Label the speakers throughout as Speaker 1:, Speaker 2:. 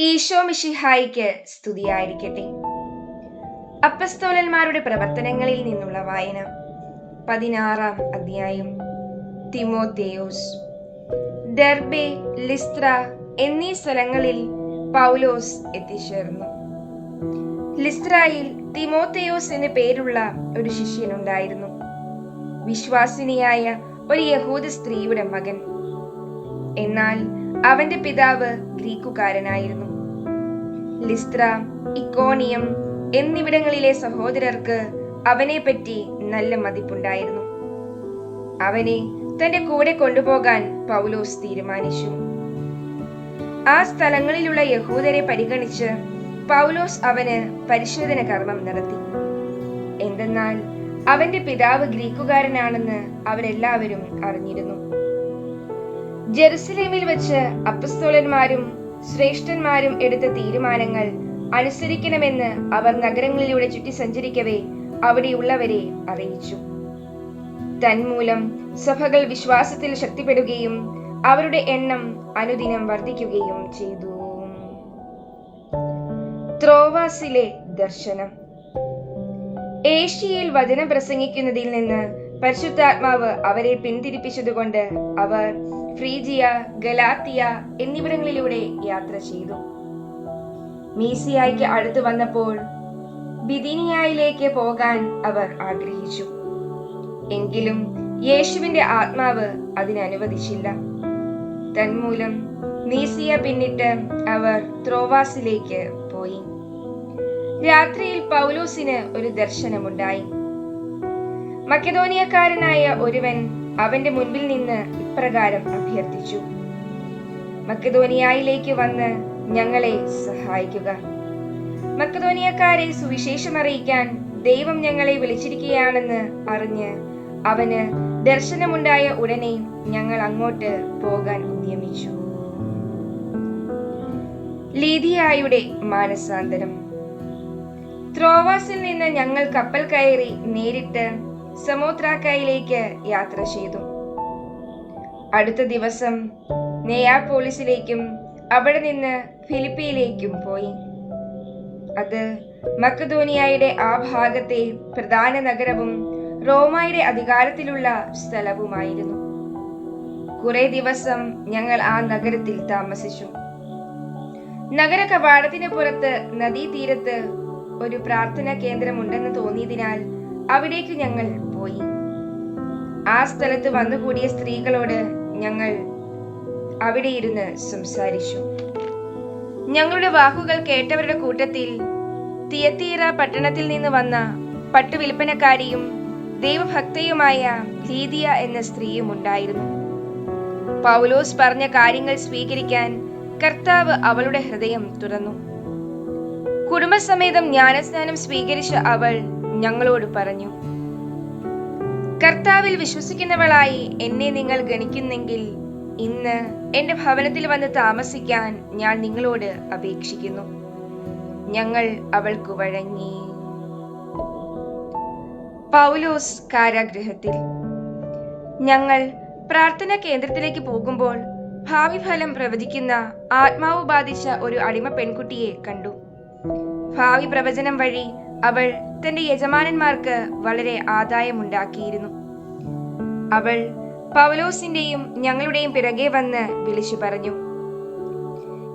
Speaker 1: ഈശോ മിഷിഹായിക്ക് സ്തുതിയായിരിക്കട്ടെ. അപ്പസ്തോലന്മാരുടെ പ്രവർത്തനങ്ങളിൽ നിന്നുള്ള വായന പതിനാറാം അധ്യായം തിമോത്തേയോസ്. ഡെർബെ ലിസ്ത്ര എന്നീ സ്ഥലങ്ങളിൽ പൗലോസ് എത്തിച്ചേർന്നു. ലിസ്ത്രയിൽ തിമോത്തേയോസ് എന്ന പേരുള്ള ഒരു ശിഷ്യനുണ്ടായിരുന്നു. വിശ്വാസിനിയായ ഒരു യഹൂദ സ്ത്രീയുടെ മകൻ. എന്നാൽ അവന്റെ പിതാവ് ഗ്രീക്കുകാരനായിരുന്നു. ലിസ്ത്ര ഇക്കോണിയം എന്നിവിടങ്ങളിലെ സഹോദരർക്ക് അവനെ പറ്റി നല്ല മതിപ്പുണ്ടായിരുന്നു. അവനെ തന്റെ കൂടെ കൊണ്ടുപോകാൻ പൗലോസ് തീരുമാനിച്ചു. ആ സ്ഥലങ്ങളിലുള്ള യഹൂദരെ പരിഗണിച്ച് പൗലോസ് അവന് പരിശോധന കർമ്മം നടത്തി. എന്തെന്നാൽ അവന്റെ പിതാവ് ഗ്രീക്കുകാരനാണെന്ന് അവരെല്ലാവരും അറിഞ്ഞിരുന്നു. ജെറുസലേമിൽ വെച്ച് അപ്പസ്തോലന്മാരും ശ്രേഷ്ഠന്മാരും എടുത്ത തീരുമാനങ്ങൾ അനുസരിക്കണമെന്ന് അവർ നഗരങ്ങളിലൂടെ ചുറ്റി സഞ്ചരിക്കവേ അവിടെയുള്ളവരെ അറിയിച്ചു. തന്മൂലം സഭകൾ വിശ്വാസത്തിൽ ശക്തിപ്പെടുകയും അവരുടെ എണ്ണം അനുദിനം വർദ്ധിക്കുകയും ചെയ്തു. ത്രോവാസിലെ ദർശനം. ഏഷ്യയിൽ വചനം പ്രസംഗിക്കുന്നതിൽ നിന്ന് പരിശുദ്ധാത്മാവ് അവരെ പിന്തിരിപ്പിച്ചതുകൊണ്ട് അവർ ഫ്രീജിയ ഗലാത്തിയ എന്നിവിടങ്ങളിലൂടെ യാത്ര ചെയ്തു. മീസിയായിക്ക് അടുത്തു വന്നപ്പോൾ ബിദിനിയായിലേക്ക് പോകാൻ അവർ ആഗ്രഹിച്ചു. എങ്കിലും യേശുവിന്റെ ആത്മാവ് അതിനനുവദിച്ചില്ല. തന്മൂലം മീസിയ പിന്നിട്ട് അവർ ത്രോവാസിലേക്ക് പോയി. രാത്രിയിൽ പൗലോസിന് ഒരു ദർശനമുണ്ടായി. മക്കതോനിയക്കാരനായ ഒരുവൻ അവന്റെ മുൻപിൽ നിന്ന് ഇപ്രകാരം അഭ്യർത്ഥിച്ചു. മക്കതോനിയായിലേക്ക് വന്ന് ഞങ്ങളെ സഹായിക്കുക. മക്കതോനിയക്കാരെ സുവിശേഷം അറിയിക്കാൻ ദൈവം ഞങ്ങളെ വിളിച്ചിരിക്കുകയാണെന്ന് അറിഞ്ഞ് അവന് ദർശനമുണ്ടായ ഉടനെ ഞങ്ങൾ അങ്ങോട്ട് പോകാൻ നിയമിച്ചു ലീതിയായുടെ മാനസാന്തരം. ത്രോവാസിൽ നിന്ന് ഞങ്ങൾ കപ്പൽ കയറി നേരിട്ട് സമോത്രാക്കയിലേക്ക് യാത്ര ചെയ്തു. അടുത്ത ദിവസം നെയാപോളിസിലേക്കും അവിടെ നിന്ന് ഫിലിപ്പിയിലേക്കും പോയി. അത് മക്കധോനിയായുടെ ആ ഭാഗത്തെ പ്രധാന നഗരവും റോമായുടെ അധികാരത്തിലുള്ള സ്ഥലവുമായിരുന്നു. കുറെ ദിവസം ഞങ്ങൾ ആ നഗരത്തിൽ താമസിച്ചു. നഗര കവാടത്തിന് പുറത്ത് നദീതീരത്ത് ഒരു പ്രാർത്ഥനാ കേന്ദ്രമുണ്ടെന്ന് തോന്നിയതിനാൽ അവിടേക്ക് ഞങ്ങൾ പോയി. ആ സ്ഥലത്ത് വന്നുകൂടിയ സ്ത്രീകളോട് ഞങ്ങൾ അവിടെ ഇരുന്ന് സംസാരിച്ചു. ഞങ്ങളുടെ വാക്കുകൾ കേട്ടവരുടെ കൂട്ടത്തിൽ തിയത്തീറ പട്ടണത്തിൽ നിന്ന് വന്ന പട്ടുവിൽപ്പനക്കാരിയും ദൈവഭക്തയുമായ ലീദിയ എന്ന സ്ത്രീയും ഉണ്ടായിരുന്നു. പൗലോസ് പറഞ്ഞ കാര്യങ്ങൾ സ്വീകരിക്കാൻ കർത്താവ് അവളുടെ ഹൃദയം തുറന്നു. കുടുംബസമേതം ജ്ഞാനസ്നാനം സ്വീകരിച്ച അവൾ ഞങ്ങളോട് പറഞ്ഞു കർത്താവിൽ വിശ്വസിക്കുന്നവളായി എന്നെ നിങ്ങൾ ഗണിക്കുന്നെങ്കിൽ ഇന്ന് എന്റെ ഭവനത്തിൽ വന്ന് താമസിക്കാൻ ഞാൻ നിങ്ങളോട് അപേക്ഷിക്കുന്നു. ഞങ്ങൾ അവൾക്ക് വഴങ്ങി. പൗലോസ് കാരാഗ്രഹത്തിൽ ഞങ്ങൾ പ്രാർത്ഥന കേന്ദ്രത്തിലേക്ക് പോകുമ്പോൾ ഭാവി ഫലം പ്രവചിക്കുന്ന ആത്മാവ് ബാധിച്ച ഒരു അടിമ പെൺകുട്ടിയെ കണ്ടു. ഭാവി പ്രവചനം വഴി അവൾ തന്റെ യജമാനന്മാർക്ക് വളരെ ആദായമുണ്ടാക്കിയിരുന്നു. അവൾ പൗലോസിന്റെയും ഞങ്ങളുടെയും പിറകെ വന്ന് വിളിച്ചു പറഞ്ഞു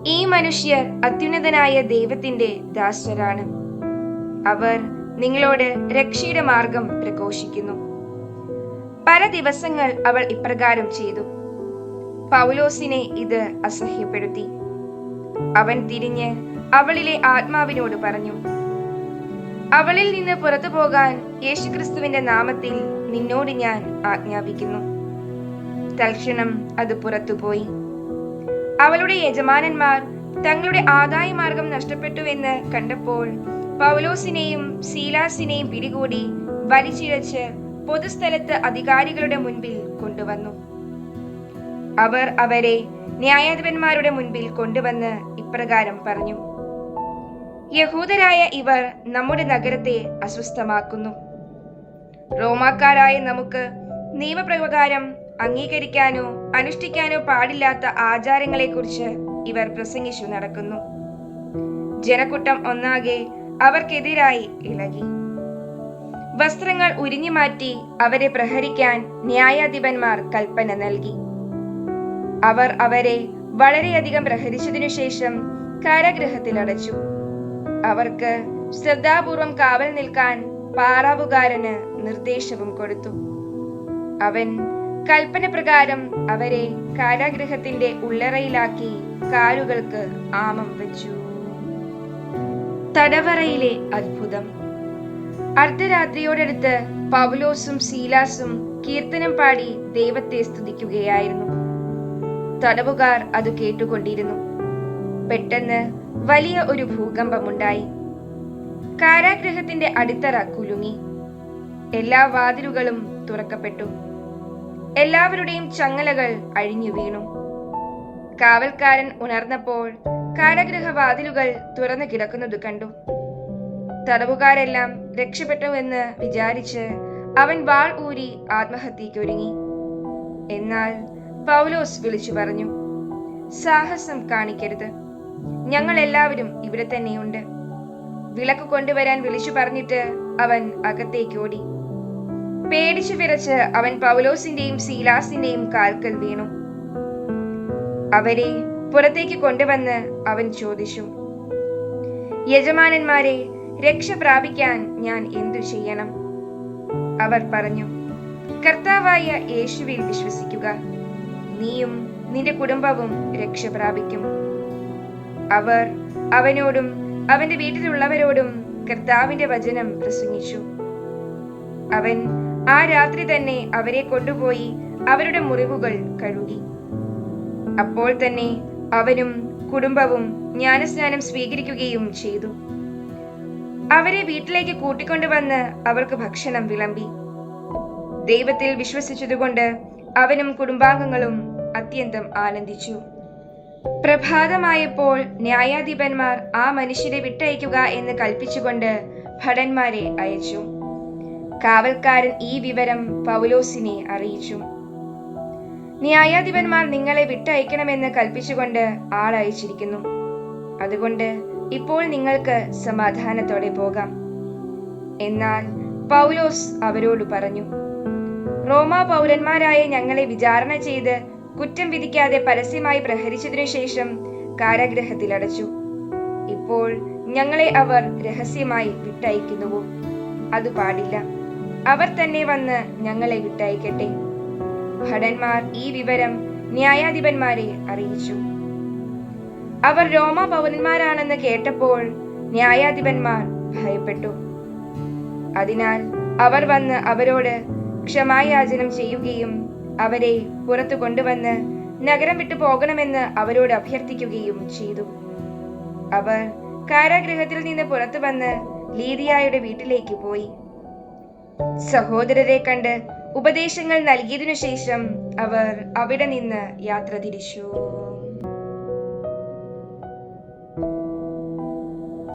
Speaker 1: ഈ മനുഷ്യർ അത്യുന്നതനായ ദൈവത്തിന്റെ ദാസരാണ്. അവർ നിങ്ങളോട് രക്ഷയുടെ മാർഗം പ്രഘോഷിക്കുന്നു. പല ദിവസങ്ങൾ അവൾ ഇപ്രകാരം ചെയ്തു. പൗലോസിനെ ഇത് അസഹ്യപ്പെടുത്തി. അവൻ തിരിഞ്ഞ് അവളിലെ ആത്മാവിനോട് പറഞ്ഞു അവളിൽ നിന്ന് പുറത്തു പോകാൻ യേശുക്രിസ്തുവിന്റെ നാമത്തിൽ നിന്നോട് ഞാൻ ആജ്ഞാപിക്കുന്നു. തൽക്ഷണം അത് പുറത്തുപോയി. അവളുടെ യജമാനന്മാർ തങ്ങളുടെ ആദായ മാർഗം നഷ്ടപ്പെട്ടുവെന്ന് കണ്ടപ്പോൾ പൗലോസിനെയും സീലാസിനെയും പിടികൂടി വലിച്ചിഴച്ച് പൊതുസ്ഥലത്ത് അധികാരികളുടെ മുൻപിൽ കൊണ്ടുവന്നു. അവർ അവരെ ന്യായാധിപന്മാരുടെ മുൻപിൽ കൊണ്ടുവന്ന് ഇപ്രകാരം പറഞ്ഞു. യഹൂദരായ ഇവർ നമ്മുടെ നഗരത്തെ അസ്വസ്ഥമാക്കുന്നു. റോമാക്കാരായ നമുക്ക് നിയമപ്രകാരം അംഗീകരിക്കാനോ അനുഷ്ഠിക്കാനോ പാടില്ലാത്ത ആചാരങ്ങളെക്കുറിച്ച് ഇവർ പ്രസംഗിച്ചു നടക്കുന്നു. ജനക്കൂട്ടം ഒന്നാകെ അവർക്കെതിരായി ഇളകി. വസ്ത്രങ്ങൾ ഉരിഞ്ഞു മാറ്റി അവരെ പ്രഹരിക്കാൻ ന്യായാധിപന്മാർ കൽപ്പന നൽകി. അവർ അവരെ വളരെയധികം പ്രഹരിച്ചതിനു ശേഷം കാരാഗ്രഹത്തിൽ അടച്ചു അവർക്ക് ശ്രദ്ധാപൂർവം കാവൽ നിൽക്കാൻ പാറാവുകാരന് നിർദ്ദേശവും കൊടുത്തു. അവൻ കൽപ്പന പ്രകാരം അവരെ കാരാഗ്രഹത്തിന്റെ ഉള്ളറയിലാക്കി കാലുകൾക്ക് ആമം വെച്ചു. തടവറയിലെ അത്ഭുതം. അർദ്ധരാത്രിയോടടുത്ത് പൗലോസും സീലാസും കീർത്തനം പാടി ദൈവത്തെ സ്തുതിക്കുകയായിരുന്നു. തടവുകാർ അത് കേട്ടുകൊണ്ടിരുന്നു. പെട്ടെന്ന് വലിയ ഒരു ഭൂകമ്പമുണ്ടായി. കാരാഗ്രഹത്തിന്റെ അടിത്തറ കുലുങ്ങി. എല്ലാ വാതിലുകളും തുറക്കപ്പെട്ടു. എല്ലാവരുടെയും ചങ്ങലകൾ അഴിഞ്ഞു വീണു. കാവൽക്കാരൻ ഉണർന്നപ്പോൾ കാരാഗ്രഹ വാതിലുകൾ തുറന്നു കിടക്കുന്നത് കണ്ടു. തടവുകാരെല്ലാം രക്ഷപ്പെട്ടുവെന്ന് വിചാരിച്ച് അവൻ വാൾ ഊരി ആത്മഹത്യക്കൊരുങ്ങി എന്നാൽ പൗലോസ് വിളിച്ചു പറഞ്ഞു സാഹസം കാണിക്കരുത്. ഞങ്ങൾ എല്ലാവരും ഇവിടെ തന്നെയുണ്ട്. വിളക്ക് കൊണ്ടുവരാൻ വിളിച്ചു പറഞ്ഞിട്ട് അവൻ അകത്തേക്ക് ഓടി. പേടിച്ചു വിറച്ച് അവൻ പൗലോസിന്റെയും സീലാസിന്റെയും കാൽക്കൽ വീണു. അവരെ പുറത്തേക്ക് കൊണ്ടുവന്ന് അവൻ ചോദിച്ചു യജമാനന്മാരെ രക്ഷ പ്രാപിക്കാൻ ഞാൻ എന്തു ചെയ്യണം? അവർ പറഞ്ഞു കർത്താവായ യേശുവിൽ വിശ്വസിക്കുക. നീയും നിന്റെ കുടുംബവും രക്ഷ പ്രാപിക്കും. അവർ അവനോടും അവന്റെ വീട്ടിലുള്ളവരോടും കർത്താവിന്റെ വചനം പ്രസംഗിച്ചു. അവൻ ആ രാത്രി തന്നെ അവരെ കൊണ്ടുപോയി അവരുടെ മുറിവുകൾ കഴുകി. അപ്പോൾ തന്നെ അവനും കുടുംബവും ജ്ഞാനസ്നാനം സ്വീകരിക്കുകയും ചെയ്തു. അവരെ വീട്ടിലേക്ക് കൂട്ടിക്കൊണ്ടുവന്ന് അവർക്ക് ഭക്ഷണം വിളമ്പി. ദൈവത്തിൽ വിശ്വസിച്ചതുകൊണ്ട് അവനും കുടുംബാംഗങ്ങളും അത്യന്തം ആനന്ദിച്ചു. പ്രഭാതമായപ്പോൾ ന്യായാധിപന്മാർ ആ മനുഷ്യരെ വിട്ടയക്കുക എന്ന് കൽപ്പിച്ചുകൊണ്ട് ഭടന്മാരെ അയച്ചു. കാവൽക്കാരൻ ഈ വിവരം പൗലോസിനെ അറിയിച്ചു. ന്യായാധിപന്മാർ നിങ്ങളെ വിട്ടയക്കണമെന്ന് കൽപ്പിച്ചുകൊണ്ട് ആളയച്ചിരിക്കുന്നു അതുകൊണ്ട് ഇപ്പോൾ നിങ്ങൾക്ക് സമാധാനത്തോടെ പോകാം. എന്നാൽ പൗലോസ് അവരോട് പറഞ്ഞു റോമാ പൗരന്മാരായ ഞങ്ങളെ വിചാരണ ചെയ്ത് കുറ്റം വിധിക്കാതെ പരസ്യമായി പ്രഹരിച്ചതിനു ശേഷം കാരാഗ്രഹത്തിൽ അടച്ചു ഇപ്പോൾ ഞങ്ങളെ അവർ രഹസ്യമായി വിട്ടയക്കുന്നുവോ? അത് പാടില്ല. അവർ തന്നെ വന്ന് ഞങ്ങളെ വിട്ടയക്കട്ടെ. ഭടന്മാർ ഈ വിവരം ന്യായാധിപന്മാരെ അറിയിച്ചു. അവർ രോമ പൗരന്മാരാണെന്ന് കേട്ടപ്പോൾ ന്യായാധിപന്മാർ ഭയപ്പെട്ടു. അതിനാൽ അവർ വന്ന് അവരോട് ക്ഷമായാചനം ചെയ്യുകയും അവരെ പുറത്തു കൊണ്ടുവന്ന് നഗരം വിട്ടു പോകണമെന്ന് അവരോട് അഭ്യർത്ഥിക്കുകയും ചെയ്തു. അവർ കാരാഗൃഹത്തിൽ നിന്ന് പുറത്തു വന്ന് ലീദിയായുടെ വീട്ടിലേക്ക് പോയി. സഹോദരരെ കണ്ട് ഉപദേശങ്ങൾ നൽകിയതിനു ശേഷം അവർ അവിടെ നിന്ന് യാത്ര തിരിച്ചു.